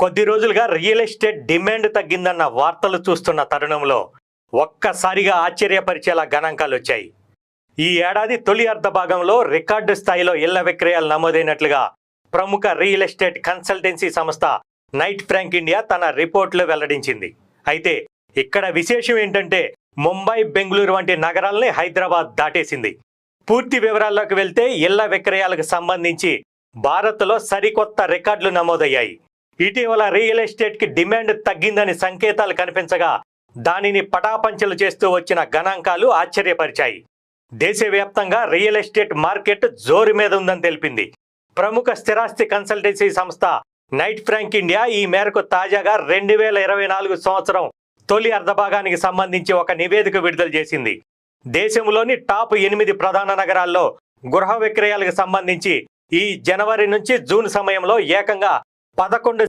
కొద్ది రోజులుగా real estate demand తగ్గిందన్న వార్తలు చూస్తున్న తరుణంలో ఒక్కసారిగా ఆశ్చర్యపరిచేలా గణాంకాలు వచ్చాయి. ఈ ఏడాది తొలి అర్ధ భాగంలో రికార్డు స్థాయిలో ఇళ్ళ విక్రయాలు నమోదైనట్లుగా ప్రముఖ రియల్ ఎస్టేట్ కన్సల్టెన్సీ సంస్థ నైట్ ఫ్రాంక్ ఇండియా తన రిపోర్ట్లో వెల్లడించింది. అయితే ఇక్కడ విశేషం ఏంటంటే ముంబై బెంగళూరు వంటి నగరాల్ని హైదరాబాద్ దాటేసింది. పూర్తి వివరాల్లోకి వెళ్తే ఇళ్ళ విక్రయాలకు సంబంధించి భారత్లో సరికొత్త రికార్డులు నమోదయ్యాయి. ఇటీవల రియల్ ఎస్టేట్కి డిమాండ్ తగ్గిందని సంకేతాలు కనిపించగా దానిని పటాపంచలు చేస్తూ వచ్చిన గణాంకాలు ఆశ్చర్యపరిచాయి. దేశవ్యాప్తంగా రియల్ ఎస్టేట్ మార్కెట్ జోరు మీద ఉందని తెలిపింది. ప్రముఖ స్థిరాస్తి కన్సల్టెన్సీ సంస్థ నైట్ ఫ్రాంక్ ఇండియా ఈ మేరకు తాజాగా రెండు వేల ఇరవై నాలుగు సంవత్సరం తొలి అర్ధభాగానికి సంబంధించి ఒక నివేదిక విడుదల చేసింది. దేశంలోని టాప్ ఎనిమిది ప్రధాన నగరాల్లో గృహ విక్రయాలకు సంబంధించి ఈ జనవరి నుంచి జూన్ సమయంలో ఏకంగా పదకొండు